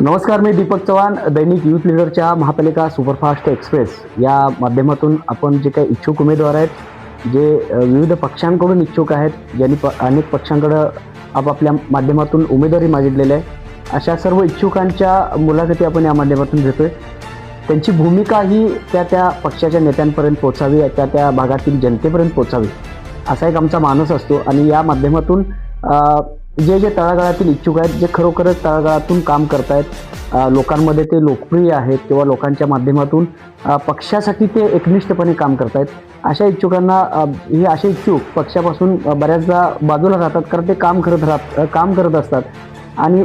नमस्कार मी दीपक चव्हाण दैनिक युथ लीडरच्या महापालिका superfast express. या माध्यमातून आपण जे काही इच्छुक उमेदवार आहेत जे विविध पक्षांकडून इच्छुक आहेत ज्यांनी प अनेक पक्षांकडं आपापल्या माध्यमातून उमेदवारी मागितलेली आहे अशा सर्व इच्छुकांच्या मुलाखती आपण या माध्यमातून घेतोय. त्यांची भूमिका ही त्या त्या पक्षाच्या नेत्यांपर्यंत पोचावी त्या त्या भागातील जनतेपर्यंत पोचावी असा एक आमचा मानस असतो. आणि या माध्यमातून जे जे तळागाळातील इच्छुक आहेत जे खरोखरच तळागाळातून काम करतायत लोकांमध्ये ते लोकप्रिय आहेत किंवा लोकांच्या माध्यमातून पक्षासाठी ते एकनिष्ठपणे काम करतायत अशा इच्छुकांना हे असे इच्छुक पक्षापासून बऱ्याचदा बाजूला राहतात कारण ते काम करत राहत काम करत असतात. आणि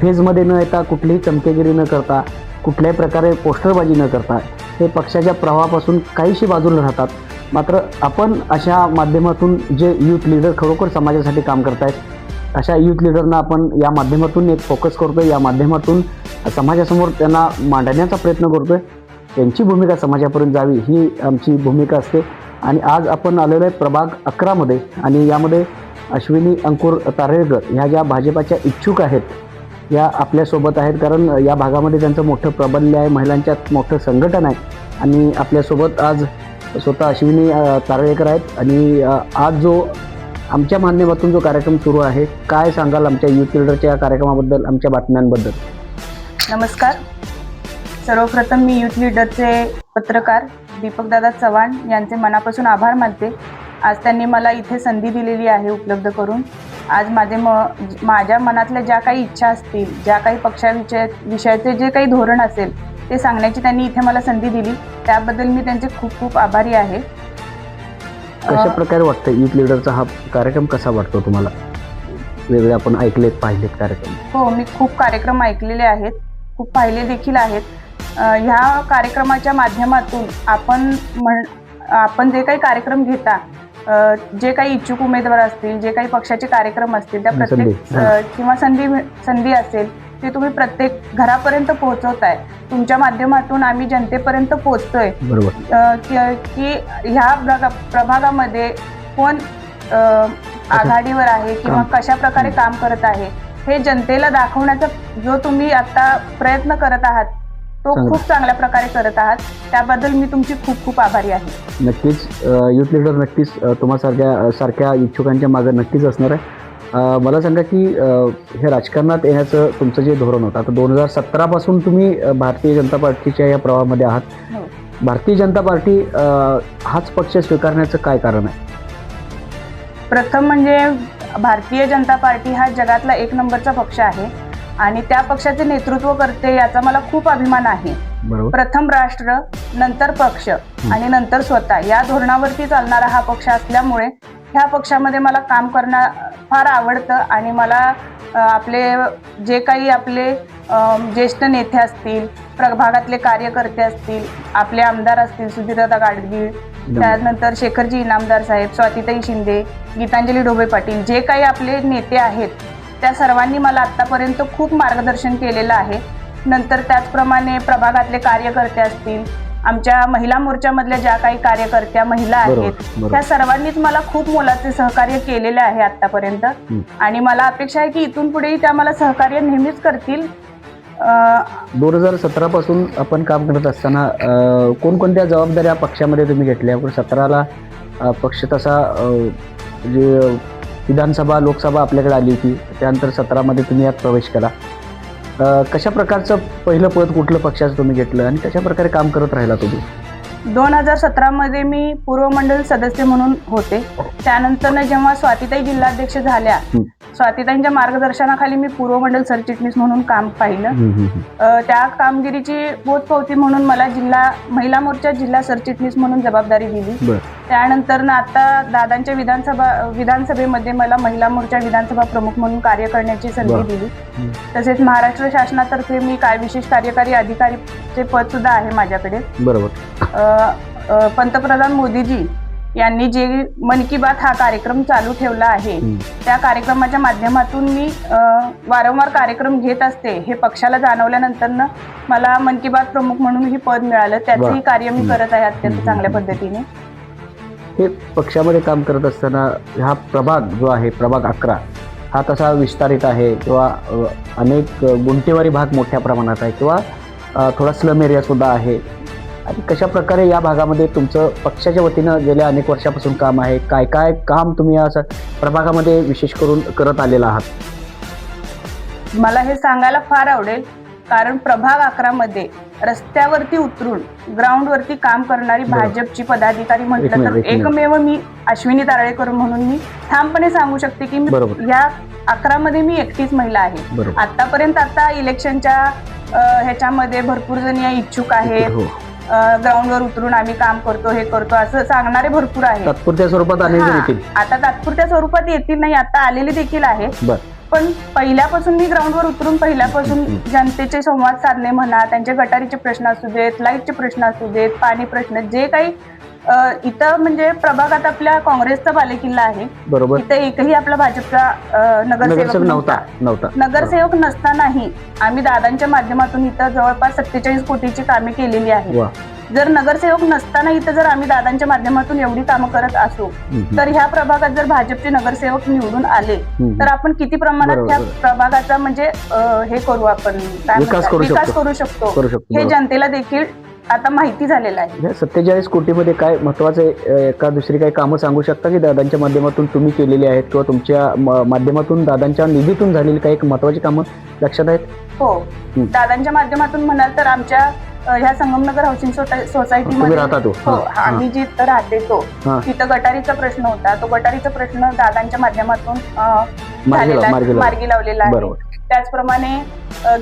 फेजमध्ये न येता कुठलीही चमकेगिरी न करता कुठल्याही प्रकारे पोस्टरबाजी न करता हे पक्षाच्या प्रवाहापासून काहीशी बाजूला राहतात. मात्र आपण अशा माध्यमातून जे यूथ लीडर खरोखर समाजासाठी काम करतायत अशा युथ लीडरना आपण या माध्यमातून एक फोकस करतो या माध्यमातून समाजासमोर त्यांना मांडण्याचा प्रयत्न करतोय. त्यांची भूमिका समाजापर्यंत जावी ही आमची भूमिका असते. आणि आज आपण आलेलो आहे प्रभाग अकरामध्ये आणि यामध्ये अश्विनी अंकुर तारेळकर ह्या ज्या भाजपाच्या इच्छुक आहेत या आपल्यासोबत आहेत. कारण या भागामध्ये त्यांचं मोठं प्रबल्य आहे महिलांच्यात मोठं संघटन आहे. आणि आपल्यासोबत आज स्वतः अश्विनी तारळेकर आहेत. आणि आज जो आमच्या माध्यमातून जो कार्यक्रम सुरू आहे काय सांगाल आमच्या युथ लिडरच्या या कार्यक्रमाबद्दल आमच्या बातम्यांबद्दल? नमस्कार. सर्वप्रथम मी युथ लिडरचे पत्रकार दीपकदादा चव्हाण यांचे मनापासून आभार मानते. आज त्यांनी मला इथे संधी दिलेली आहे उपलब्ध करून. आज माझे म माझ्या मनातल्या ज्या काही इच्छा असतील ज्या काही पक्षाविषय विषयाचे जे काही धोरण असेल ते सांगण्याची त्यांनी इथे मला संधी दिली. त्याबद्दल मी त्यांचे खूप खूप आभारी आहे. कशा प्रकारे वाटतं युथ लीडरचा हा कार्यक्रम कसा वाटतो तुम्हाला? वेगळे आपण ऐकलेत पाहिलेत कार्यक्रम. हो मी खूप कार्यक्रम ऐकलेले आहेत खूप पाहिले देखील आहेत. अ, ह्या कार्यक्रमाच्या माध्यमातून आपण म्हण आपण जे काही कार्यक्रम घेता अ, जे काही इच्छुक उमेदवार असतील जे काही पक्षाचे कार्यक्रम असतील त्या संधी, प्रत्येक अ, किंवा संधी संधी असेल ते तुम्ही प्रत्येक घरापर्यंत पोहोचवताय. तुमच्या माध्यमातून आम्ही जनतेपर्यंत पोहोचतोय. बरोबर. अ, की की ह्या प्रगा- प्रभागामध्ये कोण अ, आघाडीवर आहे किंवा. कशा प्रकारे काम करत आहे हे जनतेला दाखवण्याचा जो तुम्ही आता प्रयत्न करत आहात तो चांगलं. खूप चांगल्या प्रकारे करत आहात. त्याबद्दल मी तुमची खूप खूप आभारी आहे. नक्कीच युथ लीडर नक्कीच अ, तुम्हासारख्या सारख्या इच्छुकांच्या मागं नक्कीच असणार आहे. मला सांगा की हे राजकारणात येण्याचं तुमचं जे धोरण होतं आता दोन हजार सतरापासून तुम्ही भारतीय जनता पार्टीच्या या प्रवाहामध्ये आहात. हो. भारतीय जनता पार्टी हाच पक्ष स्वीकारण्याचं काय कारण आहे? प्रथम म्हणजे भारतीय जनता पार्टी हा जगातला एक नंबरचा पक्ष आहे आणि त्या पक्षाचे नेतृत्व करते याचा मला खूप अभिमान आहे. प्रथम राष्ट्र नंतर पक्ष आणि नंतर स्वतः. या धोरणावरती चालणारा हा पक्ष असल्यामुळे ह्या पक्षामध्ये मला काम करणं फार आवडतं आणि मला आपले जे काही आपले ज्येष्ठ नेते असतील प्रभागातले कार्यकर्ते असतील आपले आमदार असतील सुधीरदादा गाडगीळ त्यानंतर शेखरजी इनामदार साहेब स्वातीताई शिंदे गीतांजली डोबे पाटील जे काही आपले नेते आहेत त्या सर्वांनी मला आत्तापर्यंत खूप मार्गदर्शन केलेलं आहे. नंतर त्याचप्रमाणे प्रभागातले कार्यकर्ते असतील आमच्या महिला मोर्चामधल्या ज्या काही कार्यकर्त्या महिला आहेत. त्या सर्वांनीच मला खूप मोलाचे सहकार्य केलेले आहे आतापर्यंत. आणि मला अपेक्षा आहे की इथून पुढेही त्या मला सहकार्य नेहमीच करतील दोन हजार सतरापासून आपण काम करत असताना कोणकोणत्या जबाबदाऱ्या पक्षामध्ये तुम्ही घेतल्या सतराला पक्ष तसा जे विधानसभा लोकसभा आपल्याकडे आली होती त्यानंतर सतरामध्ये तुम्ही यात प्रवेश केला कशा प्रकारचं पहिलं पद कुठलं पक्षाचं तुम्ही घेतलं आणि कशा प्रकारे काम करत राहिला तुम्ही? दोन हजार सतरामध्ये मी पूर्व मंडळ सदस्य म्हणून होते. त्यानंतर जेव्हा स्वातीताई जिल्हाध्यक्ष झाल्या. स्वातीताईंच्या मार्गदर्शनाखाली मी पूर्व मंडळ सरचिटणीस म्हणून काम पाहिलं. त्या कामगिरीची पोचपावती म्हणून मला जिल्हा महिला मोर्चा जिल्हा सरचिटणीस म्हणून जबाबदारी दिली. त्यानंतर ना आता दादांच्या विधानसभा विधानसभेमध्ये मला महिला मोर्चा विधानसभा प्रमुख म्हणून कार्य करण्याची संधी. दिली. तसेच महाराष्ट्र शासनातर्फे मी काय विशेष कार्यकारी अधिकारीचे पद सुद्धा आहे माझ्याकडे. बरोबर. पंतप्रधान मोदीजी यांनी जे मन की बात हा कार्यक्रम चालू ठेवला आहे. त्या कार्यक्रमाच्या माध्यमातून मी वारंवार कार्यक्रम घेत असते हे पक्षाला जाणवल्यानंतर मला मन की बात प्रमुख म्हणून ही पद मिळालं त्याचंही. कार्य मी. करत आहे अत्यंत. चांगल्या पद्धतीने हे पक्षामध्ये काम करत असताना हा प्रभाग जो आहे प्रभाग अकरा हा तसा विस्तारित आहे किंवा अनेक अ, गुंठेवारी भाग मोठ्या प्रमाणात आहे किंवा थोडा स्लम एरिया सुद्धा आहे आणि कशा प्रकारे या भागामध्ये तुमचं पक्षाच्या वतीनं गेल्या अनेक वर्षापासून काम आहे काय काय काम तुम्ही या प्रभागामध्ये विशेष करून करत आलेला आहात मला हे सांगायला फार आवडेल कारण प्रभाग अकरा मध्ये रस्त्यावरती उतरून ग्राउंडवरती काम करणारी. भाजपची पदाधिकारी म्हटलं तर. एकमेव मी अश्विनी तारळेकर म्हणून मी ठामपणे सांगू शकते की मी. या अकरा मध्ये मी एकटीच महिला आहे आतापर्यंत आता इलेक्शनच्या ह्याच्यामध्ये भरपूर जणी या इच्छुक आहेत हो ग्राउंडवर उतरून आम्ही काम करतो हे करतो असं सांगणारे भरपूर आहेत. तात्पुरत्या स्वरूपात हा, येतील. आता तात्पुरत्या स्वरूपात येतील नाही आता आलेली देखील आहे बर. पण पहिल्यापासून मी ग्राउंडवर उतरून पहिल्यापासून हम्म. जनतेचे संवाद साधणे म्हणा त्यांचे गटारीचे प्रश्न असू देत लाईटचे प्रश्न असू देत पाणी प्रश्न जे काही अ, इथं म्हणजे प्रभागात आपल्या काँग्रेसचा बालेकिल्ला आहे बरोबर इथं एकही आपला भाजपचा अ, नगरसेवक नगरसेवक नव्हता नव्हता नगरसेवक नसतानाही आम्ही दादांच्या माध्यमातून इथं जवळपास सत्तेचाळीस कोटीची कामे केलेली आहेत वा जर नगरसेवक नसताना इथं जर आम्ही दादांच्या माध्यमातून एवढी कामं करत असू हम्म. तर ह्या प्रभागात जर भाजपचे नगरसेवक निवडून आले हम्म. तर आपण किती प्रमाणात बरोबर, त्या बरोबर. प्रभागाचा म्हणजे अं, हे करू आपण काय विकास म्हणतात? करू विकास शकतो. करू शकतो करू शकतो हे बरोबर. जनतेला देखील आता माहिती झालेलं आहे. या सत्तेचाळीस कोटीमध्ये काय महत्त्वाचे एका दुसरी काही कामं सांगू शकता की दादांच्या माध्यमातून तुम्ही केलेली आहेत किंवा तुमच्या म- माध्यमातून दादांच्या निधीतून झालेली काही एक महत्वाची कामं लक्षात आहेत? हो. दादांच्या माध्यमातून म्हणाल तर आमच्या अं, ह्या संगमनगर हाऊसिंग सोसायटी तुम्ही राहता तो. हो हा, हा. आम्ही जिथं राहते तो. हा. तिथं गटारीचा प्रश्न होता. तो गटारीचा प्रश्न दादांच्या माध्यमातून अं, मार्गी लाव- झालेला मार्गी आहे, लाव. मार्गी लावलेला आहे. बरोबर. त्याचप्रमाणे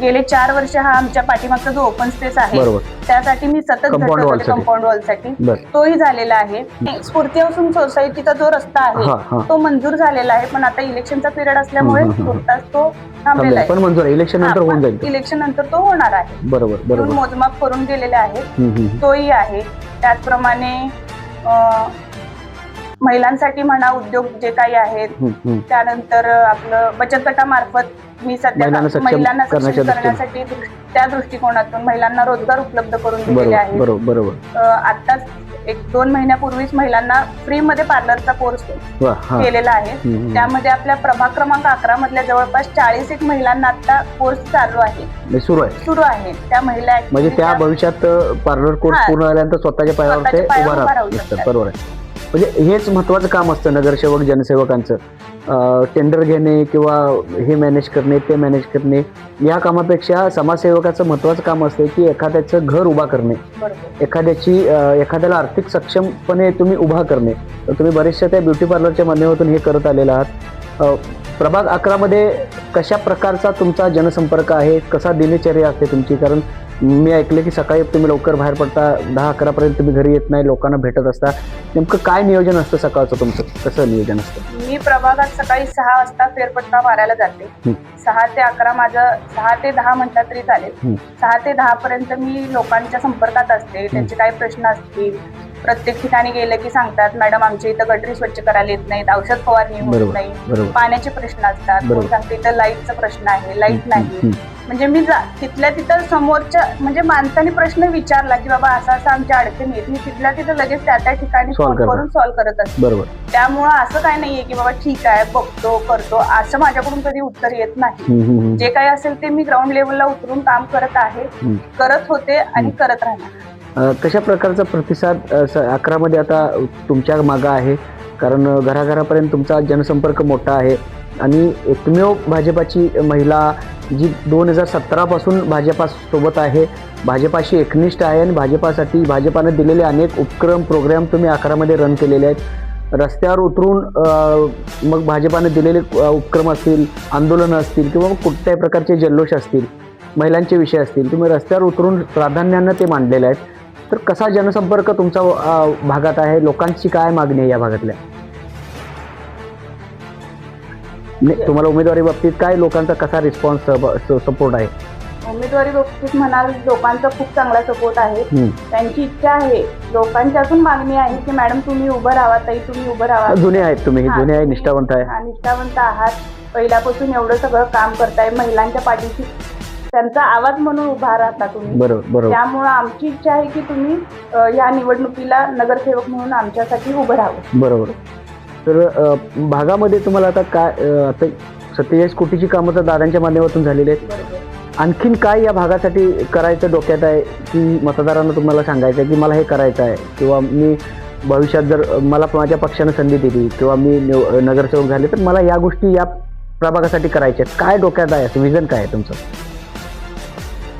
गेले चार वर्ष हा आमच्या पाठीमागचा जो ओपन स्पेस आहे त्यासाठी मी सतत. कंपाऊंड वॉलसाठी तोही झालेला आहे. स्फूर्ती हाऊसिंग सोसायटीचा जो रस्ता आहे तो मंजूर झालेला आहे. पण आता इलेक्शनचा पिरियड असल्यामुळे तो थांबलेला थांबेल. आहे. पण मंजूर इलेक्शन नंतर होऊन जाईल तो. इलेक्शन नंतर तो होणार आहे. बरोबर मोजमाप करून गेलेले आहेत हम्म. तोही आहे. त्याचप्रमाणे महिलांसाठी म्हणा उद्योग जे काही आहेत. त्यानंतर आपलं बचत गटामार्फत मी सध्या महिलांना सक्षम करण्यासाठी त्या दृष्टिकोनातून महिलांना रोजगार उपलब्ध करून दिलेले आहेत. आत्ताच एक दोन महिन्यापूर्वीच महिलांना फ्री मध्ये पार्लरचा कोर्स केलेला आहे. त्यामध्ये आपल्या प्रभाग क्रमांक अकरा मधल्या जवळपास चाळीस एक महिलांना आता कोर्स चालू आहे. म्हणजे सुरू आहे. सुरू आहे. त्या महिला म्हणजे त्या भविष्यात पार्लर कोर्स. पूर्ण झाल्यानंतर स्वतःच्या पायावर. बरोबर आहे. म्हणजे हेच महत्वाचं काम असतं नगरसेवक जनसेवकांचं. टेंडर घेणे किंवा हे मॅनेज करणे ते मॅनेज करणे या कामापेक्षा समाजसेवकाचं महत्वाचं काम असतं की एखाद्याचं घर उभा करणे. एखाद्याची एखाद्याला आर्थिक सक्षमपणे तुम्ही उभा करणे. तर तुम्ही बरेचशा त्या ब्युटी पार्लरच्या माध्यमातून हे करत आलेला आहात. प्रभाग अकरामध्ये कशा प्रकारचा तुमचा जनसंपर्क आहे? कसा दिनचर्या असते तुमची? कारण मी ऐकलं की सकाळी तुम्ही लवकर बाहेर पडता दहा अकरापर्यंत तुम्ही घरी येत नाही लोकांना भेटत असता. नेमकं काय नियोजन असतं सकाळचं तुमचं? कसं नियोजन असतं? मी प्रभागात सकाळी सहा वाजता फेरपट्टा मारायला जाते. सहा ते अकरा माझं सहा ते दहा म्हटलं तरी चालेल. सहा ते दहा पर्यंत मी लोकांच्या संपर्कात असते त्यांचे काही प्रश्न असतील प्रत्येक ठिकाणी गेले की सांगतात मॅडम आमच्या इथं गटरी स्वच्छ करायला येत नाहीत औषध फवारणी होत बरोबर नाही बरोबर पाण्याचे प्रश्न असतात बरोबर. कोण सांगते इथं लाईटचा प्रश्न आहे लाइट नाही म्हणजे मी जा तिथल्या तिथं समोरच्या म्हणजे माणसाने प्रश्न विचारला की बाबा असा असा आमच्या अडचणी आहेत मी तिथल्या तिथं लगेच त्या त्या ठिकाणी Solve फोन करता. करून सॉल्व्ह करत असते बरोबर त्यामुळं असं काय नाहीये की बाबा ठीक आहे बघतो करतो असं माझ्याकडून कधी उत्तर येत नाही. जे काही असेल ते मी ग्राउंड लेवलला उतरून काम करत आहे. करत होते आणि. करत राहणार कशा प्रकारचा प्रतिसाद अकरामध्ये आता तुमच्या मागं आहे? कारण घराघरापर्यंत तुमचा जनसंपर्क मोठा आहे. आणि एकमेव भाजपाची महिला जी दोन हजार सतरापासून भाजपासोबत आहे भाजपाशी एकनिष्ठ आहे आणि भाजपासाठी भाजपानं दिलेले अनेक उपक्रम प्रोग्राम तुम्ही अकरामध्ये रन केलेले आहेत. रस्त्यावर उतरून मग भाजपानं दिलेले उपक्रम असतील आंदोलनं असतील किंवा कुठल्याही प्रकारचे जल्लोष असतील महिलांचे विषय असतील तुम्ही रस्त्यावर उतरून प्राधान्यानं ते मांडलेले आहेत. तर कसा जनसंपर्क तुमचा भागात आहे? लोकांची काय मागणी आहे या भागातल्या? नाही, तुम्हाला उमेदवारी बाबतीत काय लोकांचा कसा रिस्पॉन्स सपोर्ट आहे? उमेदवारी बाबतीत म्हणाल लोकांचा खूप चांगला सपोर्ट आहे. त्यांची इच्छा आहे. लोकांची अजून मागणी आहे की मॅडम तुम्ही उभं राहा ताई तुम्ही उभं राहा. जुने आहेत तुम्ही. जुने आहे निष्ठावंत आहे. निष्ठावंत आहात. पहिल्यापासून एवढं सगळं काम करताय. महिलांच्या पाठीशी त्यांचा आवाज म्हणून उभा राहता तुम्ही. बरोबर बरोबर. त्यामुळं आमची इच्छा आहे की तुम्ही अ, या निवडणुकीला नगरसेवक म्हणून आमच्यासाठी उभं राहावं. बरोबर. तर अ, भागामध्ये तुम्हाला आता काय अ, आता सत्तेचाळीस कोटीची कामं तर दादांच्या माध्यमातून झालेली आहेत. आणखीन काय या भागासाठी करायचं डोक्यात आहे की मतदारांना तुम्हाला सांगायचं आहे की मला हे करायचं आहे? किंवा मी भविष्यात जर मला माझ्या पक्षानं संधी दिली किंवा मी निव- नगरसेवक झाले तर मला या गोष्टी या प्रभागासाठी करायच्या आहेत. काय डोक्यात आहे? असं विजन काय आहे तुमचं?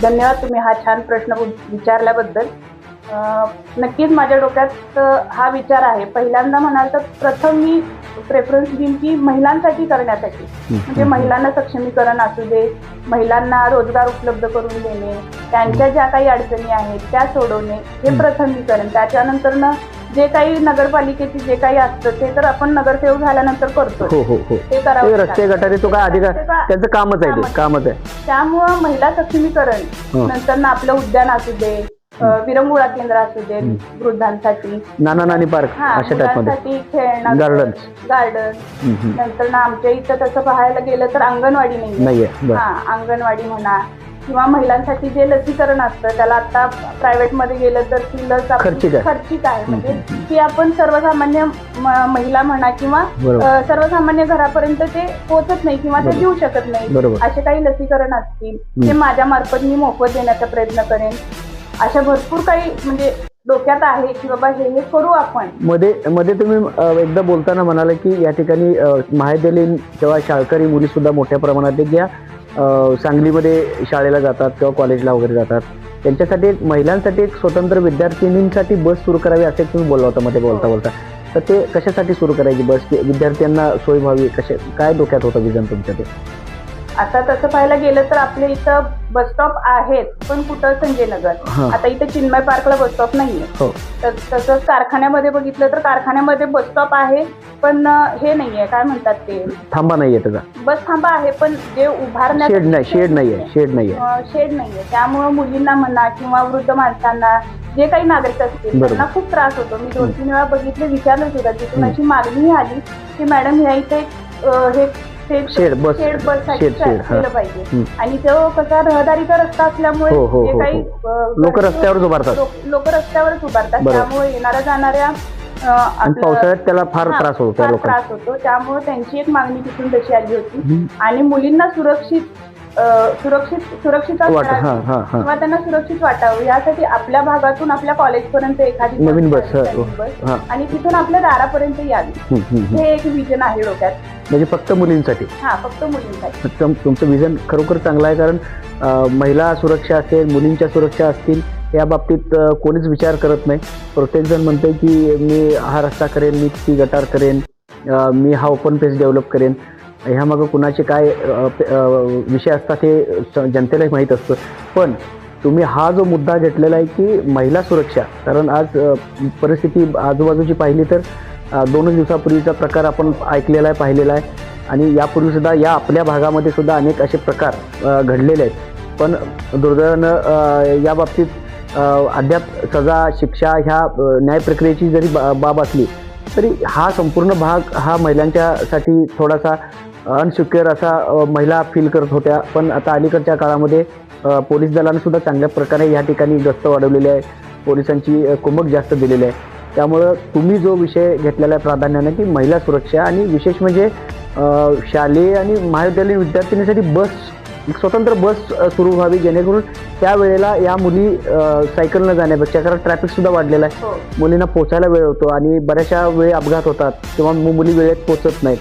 धन्यवाद तुम्ही हा छान प्रश्न विचारल्याबद्दल. नक्कीच माझ्या डोक्यात हा विचार आहे. पहिल्यांदा म्हणाल तर प्रथम मी प्रेफरन्स देईन की महिलांसाठी करण्यासाठी. म्हणजे महिलांना सक्षमीकरण असू दे महिलांना रोजगार उपलब्ध करून देणे त्यांच्या ज्या काही अडचणी आहेत त्या सोडवणे हे. प्रथम मी करेन. त्याच्यानंतर जे काही नगरपालिकेचे जे काही असतं ते तर आपण नगरसेवक झाल्यानंतर करतो हो हो हो. ते ते करावं रस्ते गटारी तो काय अधिकार त्यांचं कामच आहे ते कामच आहे. त्यामुळं महिला सक्षमीकरण. नंतर ना आपलं उद्यान असू दे अ, विरंगुळा केंद्र असू दे. वृद्धांसाठी. नाना नानी पार्क हा अशा टाईपमध्ये मुलांसाठी खेळणं Gardens. गार्डन. हम्म, हम्म. नंतर ना आमच्या इथं तसं पाहायला गेलं तर अंगणवाडी नाही नाहीये बरं. हा अंगणवाडी म्हणा किंवा महिलांसाठी जे लसीकरण असतं त्याला आता प्रायव्हेटमध्ये गेलं तर ती लस आपली खर्चिक आहे. खर्चिक आहे म्हणजे ती आपण सर्वसामान्य म- महिला म्हणा किंवा बरोबर. अ, सर्वसामान्य घरापर्यंत ते पोहोचत नाही किंवा ते बरोबर. देऊ शकत नाही बरोबर. असे काही लसीकरण असतील ते हम्म. माझ्या मार्फत मी मोफत देण्याचा प्रयत्न करेन अशा भरपूर काही म्हणजे डोक्यात आहे की बाबा हे हे करू आपण मध्ये मध्ये तुम्ही अ, एकदा बोलताना म्हणाला की या ठिकाणी अ, महाविद्यालयीन किंवा शाळकरी मुली सुद्धा मोठ्या प्रमाणात आहेत ज्या अ, सांगलीमध्ये शाळेला जातात किंवा कॉलेजला वगैरे जातात. त्यांच्यासाठी एक महिलांसाठी एक स्वतंत्र विद्यार्थिनींसाठी बस सुरू करावी असे तुम्ही बोलला होता मध्ये बोलता बोलता. तर ते कशासाठी सुरू करायची बस? की विद्यार्थ्यांना सोय व्हावी? कसे काय डोक्यात होतं विजन तुमच्या ते? आता तसं पाहायला गेलं तर आपल्या इथं बस स्टॉप आहेत पण कुठं संजय नगर. आता इथे चिन्मय पार्कला बस स्टॉप नाहीये. हो. तर तसंच कारखान्यामध्ये बघितलं तर कारखान्यामध्ये बस स्टॉप आहे पण हे नाहीये. काय म्हणतात ते? थांबा नाहीये त्याचा. बस थांबा आहे पण जे उभारण्यात शेड नाही शेड नाहीये शेड नाहीये. शेड नाहीये. त्यामुळे मुलींना म्हणा किंवा वृद्ध माणसांना जे काही नागरिक असतील. त्यांना खूप त्रास होतो. मी दोन तीन वेळा बघितले विचारलं सुद्धा तिथून. अशी मागणी आली की मॅडम ह्या इथे हे शेड बस शेड बससाठी शेड शेड हा. केलं पाहिजे. हं. आणि तो कसा रहदारीचा रस्ता असल्यामुळे हो, हो, जे हो, काही लोक रस्त्यावरच उभारतात. लोक रस्त्यावरच उभारतात. बरोबर. त्यामुळे येणाऱ्या जाणाऱ्या अं, आपलं- पावसाळ्यात त्याला फार हा, त्रास होतो त्या फार लोकांना त्रास होतो. त्यामुळे त्यांची एक मागणी तिथून तशी आली होती. हं. आणि मुलींना सुरक्षित अं, सुरक्षित सुरक्षित वाट हा हा हा. किंवा त्यांना सुरक्षित वाटावं. यासाठी आपल्या भागातून आपल्या कॉलेज पर्यंत एखादी नवीन बस, हा, नवीन बस. हा. आणि तिथून आपल्या दारापर्यंत यावी. हे एक विजन आहे डोक्यात. म्हणजे फक्त मुलींसाठी? हा फक्त मुलींसाठी. तुम- तुमचं विजन खरोखर चांगलं आहे कारण अं, महिला सुरक्षा असेल मुलींच्या सुरक्षा असतील या बाबतीत अं, कोणीच विचार करत नाही. प्रत्येकजण म्हणते की मी हा रस्ता करेन मी ती गटार करेन अं, मी हा ओपन पेस डेव्हलप करेन. ह्या मागं कुणाचे काय विषय असतात हे जनतेलाही माहीत असतं. पण तुम्ही हा जो मुद्दा घेतलेला आहे की महिला सुरक्षा कारण आज परिस्थिती आजूबाजूची पाहिली तर दोनच दिवसापूर्वीचा प्रकार आपण ऐकलेला आहे पाहिलेला आहे. आणि यापूर्वीसुद्धा या आपल्या भागामध्ये सुद्धा अनेक असे प्रकार घडलेले आहेत. पण दुर्दैवानं या बाबतीत अद्याप सजा शिक्षा ह्या न्याय प्रक्रियेची जरी बा- बाब असली तरी हा संपूर्ण भाग हा महिलांच्यासाठी थोडासा अनसिक्युअर असा महिला फील करत होत्या. पण आता अलीकडच्या काळामध्ये पोलीस दलाने सुद्धा चांगल्या प्रकारे या ठिकाणी गस्त वाढवलेली आहे. पोलिसांची कुमक जास्त दिलेली आहे. त्यामुळं तुम्ही जो विषय घेतलेला आहे प्राधान्याने की महिला सुरक्षा आणि विशेष म्हणजे शालेय आणि महाविद्यालयीन विद्यार्थिनीसाठी बस एक स्वतंत्र बस सुरू व्हावी जेणेकरून त्यावेळेला या मुली सायकलनं जाण्यापेक्षा कारण ट्रॅफिकसुद्धा वाढलेला आहे. मुलींना पोचायला वेळ होतो आणि बऱ्याचशा वेळी अपघात होतात किंवा मु- मुली वेळेत पोचत नाहीत.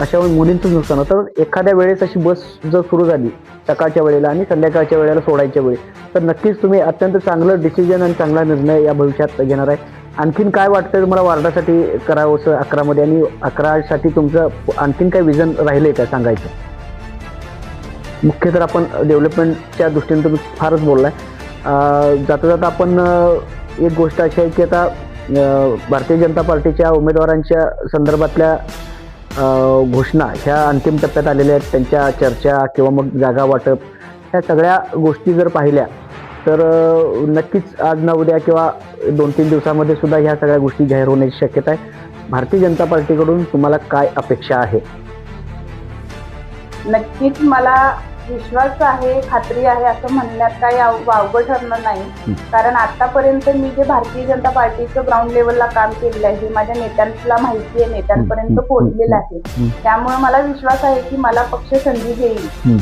अशा वेळी मुलींचं नुकसान होतं तर एखाद्या वेळेस अशी बस जर सुरू झाली सकाळच्या वेळेला आणि संध्याकाळच्या वेळेला सोडायच्या वेळी तर नक्कीच तुम्ही अत्यंत चांगलं डिसिजन आणि चांगला निर्णय या भविष्यात घेणार आहे. आणखीन काय वाटतं तुम्हाला वार्डासाठी करावंसं अकरामध्ये आणि अकरासाठी तुमचं आणखीन काय विजन राहिलं आहे का सांगायचं? मुख्य तर आपण डेव्हलपमेंटच्या दृष्टीने तुम्ही फारच बोललाय. आहे जाता जाता आपण एक गोष्ट अशी आहे की आता भारतीय जनता पार्टीच्या उमेदवारांच्या संदर्भातल्या घोषणा ह्या अंतिम टप्प्यात आलेल्या आहेत. त्यांच्या चर्चा किंवा मग जागा वाटप ह्या सगळ्या गोष्टी जर पाहिल्या तर नक्कीच आज ना उद्या किंवा दोन तीन दिवसामध्ये सुद्धा ह्या सगळ्या गोष्टी जाहीर होण्याची शक्यता आहे. भारतीय जनता पार्टीकडून तुम्हाला काय अपेक्षा आहे? नक्कीच मला विश्वास आहे खात्री आहे असं म्हणण्यात काही आव- वावगं ठरणार नाही. कारण आतापर्यंत मी जे भारतीय जनता पार्टीचं ग्राउंड लेवलला काम केलेलं आहे हे माझ्या नेत्यांना माहिती आहे नेत्यांपर्यंत. पोहोचलेलं. आहे त्यामुळे मला विश्वास आहे की मला पक्ष संधी देईल हं.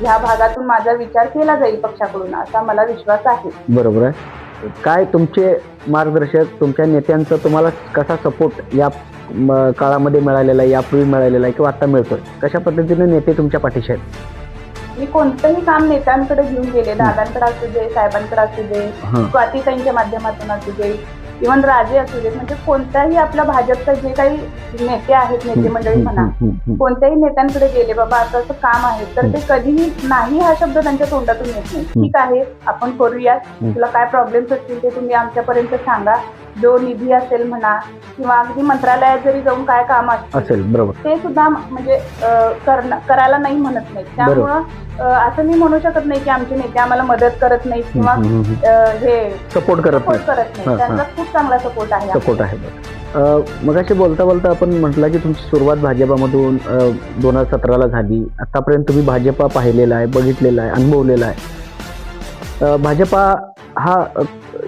ह्या भागातून माझा विचार केला जाईल पक्षाकडून असा मला विश्वास आहे बरोबर आहे काय तुमचे मार्गदर्शक तुमच्या नेत्यांचा तुम्हाला कसा सपोर्ट या म, काळामध्ये मिळालेला आहे यापूर्वी मिळालेला आहे किंवा आता मिळतोय कशा पद्धतीने नेते तुमच्या पाठीशी आहेत मी कोणतंही काम नेत्यांकडे घेऊन गेले दादांकडे असू दे साहेबांकडे असू दे. स्वातीताईंच्या माध्यमातून असू दे इव्हन राजे असू दे म्हणजे कोणत्याही आपल्या भाजपचे जे काही नेते आहेत नेते मंडळी म्हणा. कोणत्याही नेत्यांकडे गेले बाबा असं असं काम आहे तर ते कधीही नाही हा शब्द त्यांच्या तोंडातून येत नाही. ठीक आहे आपण करूयात हं. तुला काय प्रॉब्लेम्स असतील ते तुम्ही आमच्यापर्यंत सांगा. जो निधी असेल म्हणा किंवा अगदी मंत्रालयात जरी जाऊन काय काम असेल बरोबर. ते सुद्धा म्हणजे अं, करणं- करायला नाही म्हणत नाही त्यामुळं अं, असं मी म्हणू शकत नाही की आमचे नेते आम्हाला मदत करत नाहीत किंवा हं. अं, सपोर्ट करत सपोर्ट नाही करत हां, नाही त्यांचा खूप चांगला सपोर्ट आहे सपोर्ट आहे. मग असे बोलता बोलता आपण म्हटलं की तुमची सुरुवात भाजपामधून दोन हजार सतराला झाली. आतापर्यंत तुम्ही भाजपा पाहिलेला आहे बघितलेला आहे अनुभवलेला आहे. अ, भाजपा हा अ,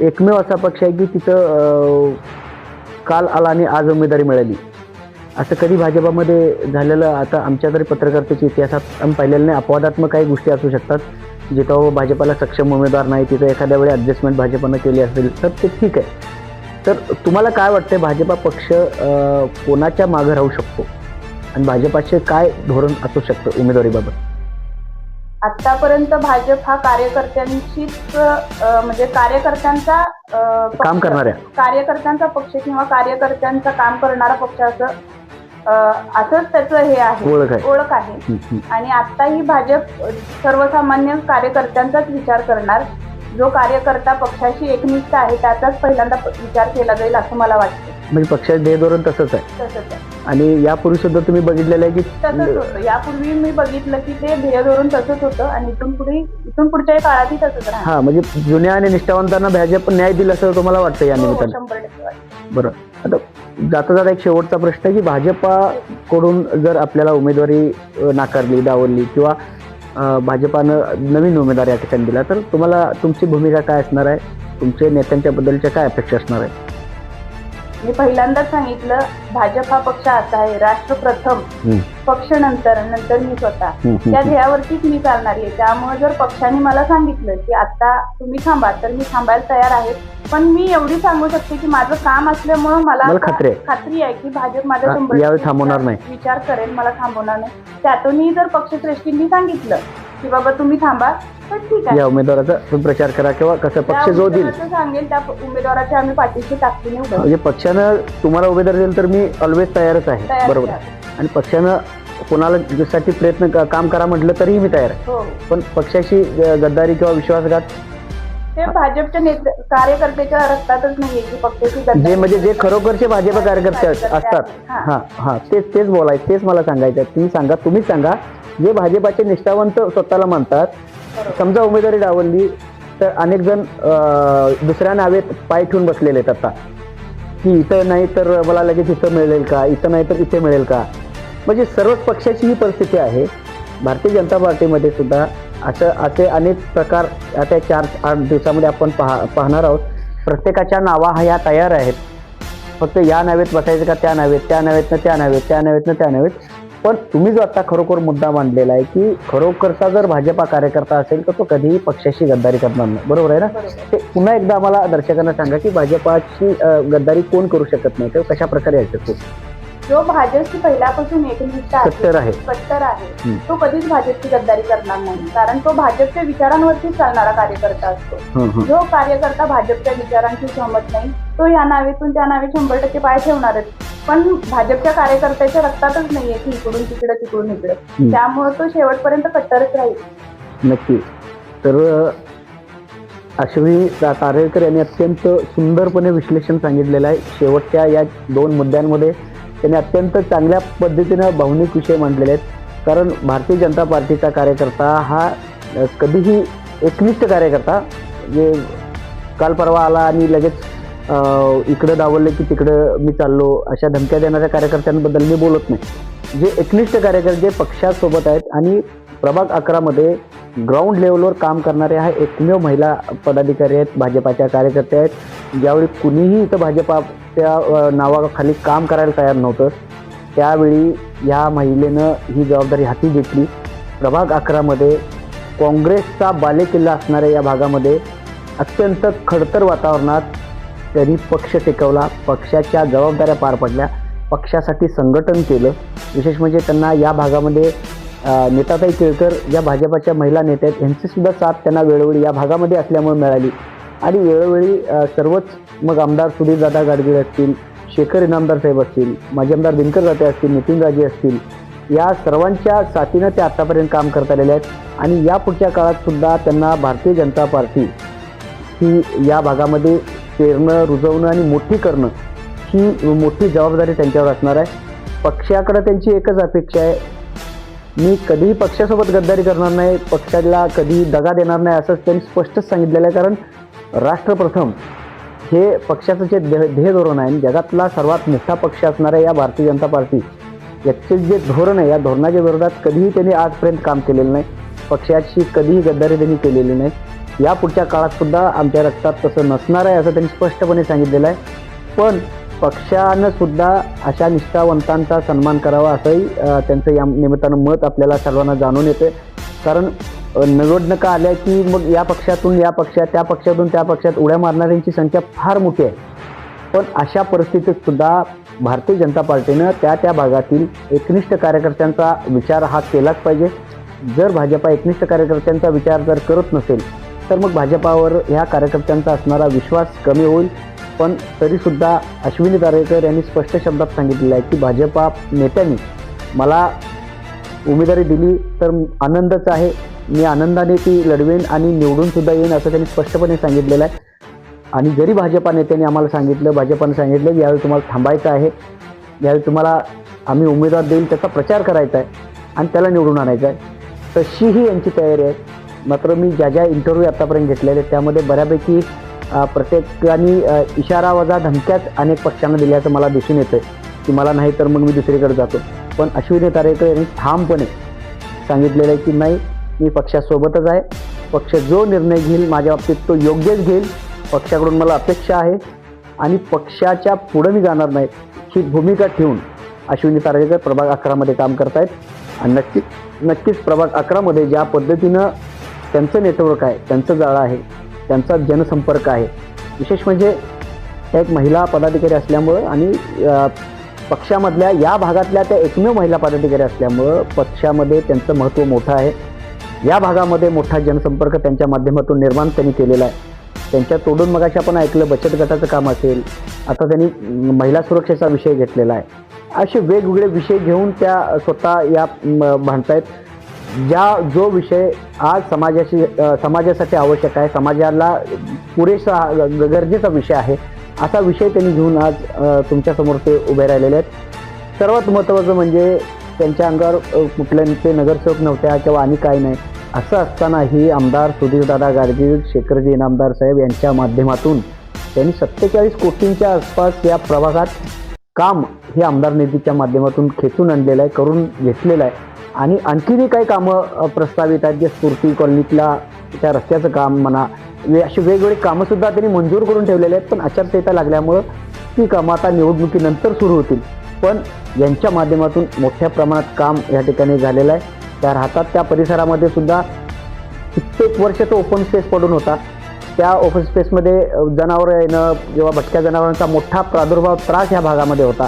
एकमेव असा पक्ष आहे की तिथं काल आला आणि आज उमेदवारी मिळाली. असं कधी भाजपामध्ये झालेलं आता आमच्या तरी पत्रकारितेच्या इतिहासात आम्ही पाहिलेलं नाही. अपवादात्मक काही गोष्टी असू शकतात. जिथं हो भाजपाला सक्षम उमेदवार नाही तिथं एखाद्या वेळी ॲडजस्टमेंट भाजपानं केली असेल तर ते ठीक आहे. तर तुम्हाला काय वाटतं भाजपा पक्ष कोणाच्या मागं राहू शकतो? आणि भाजपाचे काय धोरण असू शकतं उमेदवारीबाबत? आतापर्यंत भाजप हा कार्यकर्त्यांशीच म्हणजे कार्यकर्त्यांचा काम करणाऱ्या. कार्यकर्त्यांचा पक्ष किंवा कार्यकर्त्यांचा काम करणारा पक्ष असं असंच त्याचं हे आहे. ओळख आहे. ओळख आहे. हं. आणि भाजप सर्वसामान्य कार्यकर्त्यांचाच विचार करणार. जो कार्यकर्ता पक्षाशी एकनिष्ठ आहे त्याचाच पहिल्यांदा विचार केला जाईल असं मला वाटतं. म्हणजे पक्षाचे ध्येय धोरण तसंच आहे. तसंच आहे. आणि यापूर्वी सुद्धा तुम्ही बघितलेलं आहे तसंच की होतं. यापूर्वी मी बघितलं की ते ध्येय धोरण तसंच होतं आणि इथून पुढे इथून पुढच्या काळातही तसंच राहणार. हा म्हणजे जुन्या आणि निष्ठावंतांना भाजप न्याय दिला असं तुम्हाला वाटतं या हो, हो, निमित्तानं? शंभर टक्के वाटतं. बरं. आता जाता जाता एक शेवटचा प्रश्न आहे की भाजपाकडून जर आपल्याला उमेदवारी अ, नाकारली डावलली किंवा भाजपानं नवीन उमेदवार या ठिकाणी दिला. तर तुम्हाला तुमची भूमिका काय असणार आहे? तुमचे नेत्यांच्याबद्दलच्या काय अपेक्षा असणार आहे? मी पहिल्यांदाच सांगितलं भाजप हा पक्ष असा आहे राष्ट्र प्रथम पक्ष नंतर नंतर मी स्वतः त्या. ध्येयावरतीच मी चालणारी आहे त्यामुळे जर पक्षाने मला सांगितलं की आता तुम्ही थांबा तर मी थांबायला तयार आहे पण मी एवढी सांगू शकते की माझं काम असल्यामुळे मला खात्री आहे. खात्री आहे की भाजप माझा शंभर यावेळी टक्के थांबवणार नाही. विचार करेल मला थांबवणार नाही त्यातूनही जर पक्षश्रेष्ठींनी सांगितलं की बाबा तुम्ही थांबा तर ठीक आहे. या उमेदवाराचा तुम्ही प्रचार करा किंवा कसं पक्ष जो देईल. उमेदवाराचं सांगेल त्या उमेदवाराच्या आम्ही पाठीशी ताकदीने उभे म्हणजे पक्षानं तुम्हाला उमेदवार दिलं तर मी ऑलवेज तयारच आहे. बरोबर आहे. आणि पक्षानं कोणाला साठी प्रयत्न क- काम करा म्हटलं तरीही मी तयार आहे. हो. पण पक्षाशी अ, गद्दारी किंवा विश्वासघात ते भाजपच्या नेते कार्यकर्त्याच्या रक्तातच नाहीये की पक्षाची गद्दारी- जे म्हणजे जे खरोखरचे भाजप कार्यकर्ते अस- असतात. हा. हा हा. तेच तेच बोलायचं तेच मला सांगायचं आहे. तुम्ही सांगा तुम्ही सांगा. जे भाजपाचे निष्ठावंत स्वतःला मानतात. समजा उमेदवारी डावलली तर अनेक जण दुसऱ्या नावेत पाय ठेवून बसलेले आहेत आता. की इथं नाही तर मला लगेच इथं मिळेल का? इथं नाही तर इथे मिळेल का? म्हणजे सर्वच पक्षाची ही परिस्थिती आहे. भारतीय जनता पार्टीमध्ये सुद्धा असं असे अनेक प्रकार आता चार आठ दिवसामध्ये आपण पाहा पाहणार आहोत. प्रत्येकाच्या नावा ह्या तयार आहेत. फक्त या नावेत बसायचं का? त्या नावेत त्या नावेतनं त्या नावेत त्या नावेतनं त्या नावेत. पण तुम्ही जो आता खरोखर मुद्दा मांडलेला आहे की खरोखरचा जर भाजपा कार्यकर्ता असेल तर तो कधीही पक्षाशी गद्दारी करणार नाही. बरोबर आहे ना? ते पुन्हा एकदा आम्हाला दर्शकांना सांगा की भाजपाची गद्दारी कोण करू शकत नाही? किंवा कशा प्रकारे यायचं? तो जो भाजपची पहिल्यापासून एकनिष्ठ आहे कट्टर आहे. कट्टर आहे. तो कधीच भाजपची गद्दारी करणार नाही. कारण तो भाजपच्या विचारांवरती चालणारा कार्यकर्ता असतो. जो कार्यकर्ता भाजपच्या विचारांशी सहमत नाही तो या नावेतून त्या नावे शंभर टक्के पाय ठेवणारच. पण भाजपच्या कार्यकर्त्याच्या रक्तातच नाहीये की इकडून तिकडे तिकडून इकडे. त्यामुळे तो शेवटपर्यंत कट्टरच राहील. नक्की. तर अश्विनी तारेकर यांनी अत्यंत सुंदरपणे विश्लेषण सांगितलेलं आहे. शेवटच्या या दोन मुद्द्यांमध्ये त्यांनी अत्यंत चांगल्या पद्धतीनं भावनिक विषय मांडलेले आहेत. कारण भारतीय जनता पार्टीचा कार्यकर्ता हा कधीही एकनिष्ठ कार्यकर्ता जे काल परवा आला आणि लगेच इकडं दावलं की तिकडं मी चाललो अशा धमक्या देणाऱ्या कार्यकर्त्यांबद्दल मी बोलत नाही. जे एकनिष्ठ कार्यकर्ते जे पक्षासोबत आहेत आणि प्रभाग अकरामध्ये ग्राउंड लेवलवर काम करणाऱ्या हा एकमेव महिला पदाधिकारी आहेत भाजपाच्या कार्यकर्त्या आहेत. ज्यावेळी कुणीही इथं भाजपाच्या नावाखाली काम करायला तयार नव्हतं त्यावेळी या महिलेनं ही जबाबदारी हाती घेतली. प्रभाग अकरामध्ये काँग्रेसचा बालेकिल्ला असणाऱ्या या भागामध्ये अत्यंत खडतर वातावरणात त्यांनी पक्ष टिकवला पक्षाच्या जबाबदाऱ्या पार पडल्या पक्षासाठी संघटन केलं. विशेष म्हणजे त्यांना या भागामध्ये नेताताई केळकर या भाजपाच्या महिला नेत्या आहेत यांची सुद्धा साथ त्यांना वेळोवेळी या भागामध्ये असल्यामुळे मिळाली. आणि वेळोवेळी सर्वच मग आमदार सुधीर दादा गाडगीळ असतील शेखर इनामदार साहेब असतील माजी आमदार दिनकर जाते असतील नितीन राजे असतील या सर्वांच्या साथीनं ते आत्तापर्यंत काम करत आलेले आहेत. आणि या पुढच्या काळात सुद्धा त्यांना भारतीय जनता पार्टी ही या भागामध्ये पेरणं रुजवणं आणि मोठी करणं ही मोठी जबाबदारी त्यांच्यावर असणार आहे. पक्षाकडं त्यांची एकच अपेक्षा आहे मी कधीही पक्षासोबत गद्दारी करणार नाही पक्षाला कधी दगा देणार नाही असंच त्यांनी स्पष्टच सांगितलेलं आहे. कारण राष्ट्रप्रथम हे पक्षाचं जे ध्येय धोरण आहे आणि जगातला सर्वात मोठा पक्ष असणाऱ्या या भारतीय जनता पार्टी याचे जे धोरण आहे या धोरणाच्या विरोधात कधीही त्यांनी आजपर्यंत काम केलेलं नाही. पक्षाची कधीही गद्दारी त्यांनी केलेली नाही. या पुढच्या काळात सुद्धा आमच्या रक्तात तसं नसणार आहे असं त्यांनी स्पष्टपणे सांगितलेलं आहे. पण पक्षानं सुद्धा अशा निष्ठावंतांचा सन्मान करावा असंही त्यांचं या निमित्तानं मत आपल्याला सर्वांना जाणून येते. कारण निवडणुका आल्या की मग या पक्षातून या पक्षात त्या पक्षातून त्या पक्षात उड्या मारणाऱ्यांची संख्या फार मोठी आहे. पण अशा परिस्थितीत सुद्धा भारतीय जनता पार्टीनं त्या त्या भागातील एकनिष्ठ कार्यकर्त्यांचा विचार हा केलाच पाहिजे. जर भाजपा एकनिष्ठ कार्यकर्त्यांचा विचार जर करत नसेल तर मग भाजपावर ह्या कार्यकर्त्यांचा असणारा विश्वास कमी होईल. पण तरीसुद्धा अश्विनी दारेकर यांनी स्पष्ट शब्दात सांगितलेलं आहे की भाजपा नेत्यांनी मला उमेदवारी दिली तर आनंदच आहे. मी आनंदाने ती लढवेन आणि निवडूनसुद्धा येईन असं त्यांनी स्पष्टपणे सांगितलेलं आहे. आणि जरी भाजपा नेत्यांनी आम्हाला सांगितलं भाजपानं सांगितलं की यावेळी तुम्हाला थांबायचं आहे. यावेळी तुम्हाला आम्ही उमेदवार देईल त्याचा प्रचार करायचा आहे आणि त्याला निवडून आणायचं आहे. तशीही यांची तयारी आहे. मात्र मी ज्या ज्या इंटरव्ह्यू आतापर्यंत घेतलेले आहेत, त्यामध्ये बऱ्यापैकी प्रत्येकाने इशारा वजा धमक्याच अनेक पक्षांना दिल्याचं मला दिसून येतं की मला नाही तर मग मी दुसरीकडे जातो. पण अश्विनी तारेकर यांनी ठामपणे सांगितलेलं आहे की नाही मी पक्षासोबतच आहे. पक्ष जो निर्णय घेईल माझ्या बाबतीत तो योग्यच घेईल. पक्षाकडून मला अपेक्षा आहे आणि पक्षाच्या पुढं मी जाणार नाही ही भूमिका ठेवून अश्विनी तारेकर प्रभाग अकरामध्ये काम करतायत. आणि नक्की नक्कीच प्रभाग अकरामध्ये ज्या पद्धतीनं त्यांचं नेटवर्क आहे त्यांचं जाळं आहे त्यांचा जनसंपर्क आहे. विशेष म्हणजे त्या एक महिला पदाधिकारी असल्यामुळं आणि पक्षामधल्या या भागातल्या त्या एकमेव महिला पदाधिकारी असल्यामुळं पक्षामध्ये त्यांचं महत्त्व मोठं आहे. या भागामध्ये मोठा जनसंपर्क त्यांच्या माध्यमातून निर्माण त्यांनी केलेला आहे. त्यांच्या तोडून मगाशी आपण ऐकलं बचत गटाचं काम असेल आता त्यांनी महिला सुरक्षेचा विषय घेतलेला आहे. असे वेगवेगळे विषय घेऊन त्या स्वतः या म, ज्या जो विषय आज समाजाशी समाजासाठी आवश्यक आहे समाजाला पुरेसा ग- गरजेचा विषय आहे असा विषय त्यांनी घेऊन आज तुमच्यासमोर ते उभे राहिलेले आहेत. सर्वात महत्त्वाचं म्हणजे त्यांच्या अंगावर कुठल्याचे कुठल्या नगरसेवक नव्हत्या किंवा आणि काय नाही असं असतानाही आमदार सुधीरदादा गाडगीळ शेखरजी इनामदार साहेब यांच्या माध्यमातून त्यांनी सत्तेचाळीस कोटींच्या आसपास या प्रभागात काम हे आमदार निधीच्या माध्यमातून खेचून आणलेलं आहे करून घेतलेलं आहे. आणि आणखीनही काही कामं प्रस्तावित आहेत जे स्फूर्ती कॉलनीतला त्या रस्त्याचं काम म्हणा वे अशी वेगवेगळी कामंसुद्धा त्यांनी मंजूर करून ठेवलेली आहेत पण आचारसंहिता लागल्यामुळं ती कामं आता निवडणुकीनंतर सुरू होतील. पण यांच्या माध्यमातून मोठ्या प्रमाणात काम या ठिकाणी झालेलं आहे. त्या राहतात त्या परिसरामध्ये सुद्धा कित्येक वर्ष तो ओपन स्पेस पडून होता. त्या ओपन स्पेसमध्ये जनावरं येणं किंवा भटक्या जनावरांचा मोठा प्रादुर्भाव त्रास ह्या भागामध्ये होता.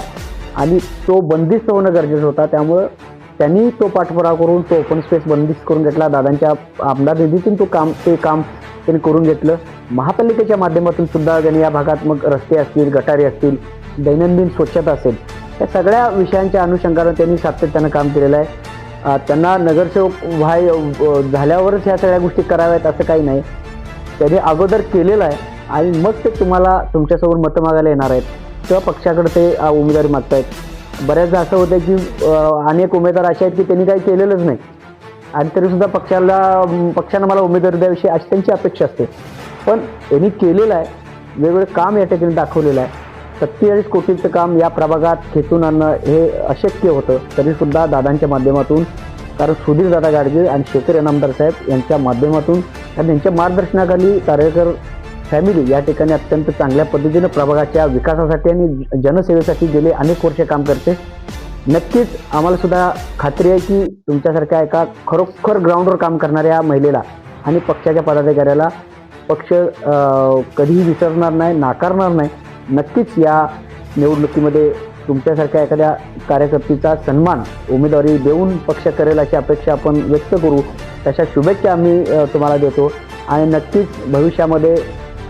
आणि तो बंदिस्त होणं गरजेचं होता. त्यामुळं त्यांनी तो पाठपुरावा करून तो ओपन स्पेस बंदिस्त करून घेतला. दादांच्या आमदार निधीतून तो काम ते काम त्यांनी करून घेतलं. महापालिकेच्या माध्यमातून सुद्धा त्यांनी या भागात मग रस्ते असतील गटारी असतील दैनंदिन स्वच्छता असेल या सगळ्या विषयांच्या अनुषंगानं त्यांनी सातत्यानं काम केलेलं आहे. त्यांना नगरसेवक व्हाय झाल्यावरच ह्या सगळ्या गोष्टी कराव्यात असं काही नाही. त्यांनी अगोदर केलेलं आहे आणि मग ते तुम्हाला तुमच्यासमोर मतं मागायला येणार आहेत. किंवा पक्षाकडे ते उमेदवारी मागतायत. बऱ्याचदा असं होतं की अनेक उमेदवार असे आहेत की त्यांनी काही केलेलंच नाही. आणि तरीसुद्धा पक्षाला पक्षानं मला उमेदवारी द्याविषयी अशी त्यांची अपेक्षा असते. पण यांनी केलेलं आहे. वेगवेगळं काम या ठिकाणी दाखवलेलं आहे. सत्तेचाळीस कोटींचं काम या प्रभागात खेचून आणणं हे अशक्य होतं. तरीसुद्धा दादांच्या माध्यमातून कारण सुधीरदादा गाडगे आणि शेखर इनामदार साहेब यांच्या माध्यमातून आणि त्यांच्या मार्गदर्शनाखाली कार्यकर फॅमिली या ठिकाणी अत्यंत चांगल्या पद्धतीनं प्रभागाच्या विकासासाठी आणि जनसेवेसाठी गेले अनेक वर्ष काम करते. नक्कीच आम्हाला सुद्धा खात्री आहे की तुमच्यासारख्या एका खरोखर ग्राउंडवर काम करणाऱ्या महिलेला आणि पक्षाच्या पदाधिकाऱ्याला पक्ष कधीही विसरणार नाही नाकारणार नाही. नक्कीच या निवडणुकीमध्ये तुमच्यासारख्या एखाद्या कार्यकर्तीचा सन्मान उमेदवारी देऊन पक्ष करेल अशी अपेक्षा आपण व्यक्त करू. तशा शुभेच्छा आम्ही तुम्हाला देतो. आणि नक्कीच भविष्यामध्ये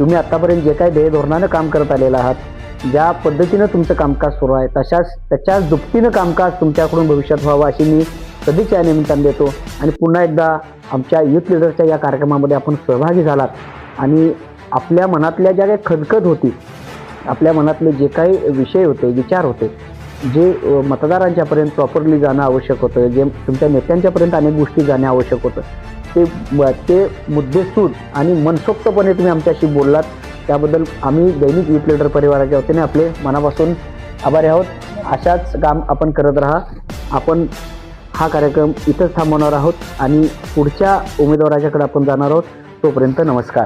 तुम्ही आत्तापर्यंत जे काही ध्येयधोरणानं काम करत आलेलं आहात ज्या पद्धतीनं तुमचं कामकाज सुरू आहे तशाच त्याच्याच दुपटीनं कामकाज तुमच्याकडून भविष्यात व्हावं अशी मी कधीच या निमित्ताने देतो. आणि पुन्हा एकदा आमच्या युथ लिडरच्या या कार्यक्रमामध्ये आपण सहभागी झालात. आणि आपल्या मनातल्या ज्या काही खदखद होती आपल्या मनातले जे काही विषय होते विचार होते जे मतदारांच्यापर्यंत प्रॉपरली जाणं आवश्यक होतं जे तुमच्या नेत्यांच्यापर्यंत अनेक गोष्टी जाणं आवश्यक होतं ते ते मुद्देसूद आणि मनसोक्तपणे तुम्ही आमच्याशी बोललात. त्याबद्दल आम्ही दैनिक युथ लिडर परिवाराच्या वतीने आपले मनापासून आभारी आहोत. अशाच काम आपण करत राहा. आपण हा कार्यक्रम इथंच थांबवणार आहोत आणि पुढच्या उमेदवाराच्याकडे आपण जाणार आहोत. तोपर्यंत नमस्कार.